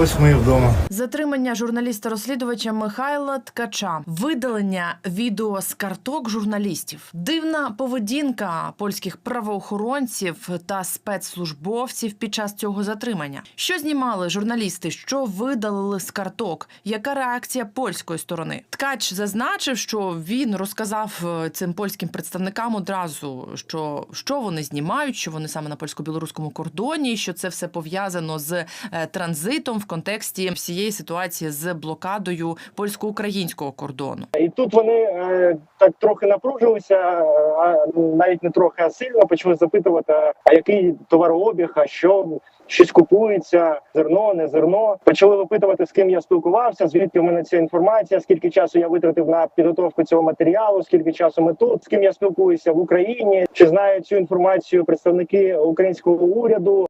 ось ми вдома. Затримання журналіста-розслідувача Михайла Ткача, видалення відео з карток журналістів, дивна поведінка польських правоохоронців та спецслужбовців під час цього затримання. Що знімали журналісти? Що видалили з карток? Яка реакція польської сторони? Ткач зазначив, що він розказав е, цим польським представникам одразу, що, що вони знімають, що вони саме на польсько-білоруському кордоні, що це все пов'язано з е, транзитом в контексті всієї ситуації з блокадою польсько-українського кордону. І тут вони е, так трохи напружилися, е, а навіть не трохи, а сильно почали запитувати, а який товарообіг, а що щось купується, зерно, не зерно. Почали випитувати, з ким я спілкувався, звідки в мене ця інформація, скільки часу я витратив на підготовку цього матеріалу, скільки часу ми тут, з ким я спілкуюся в Україні, чи знають цю інформацію представники українського уряду.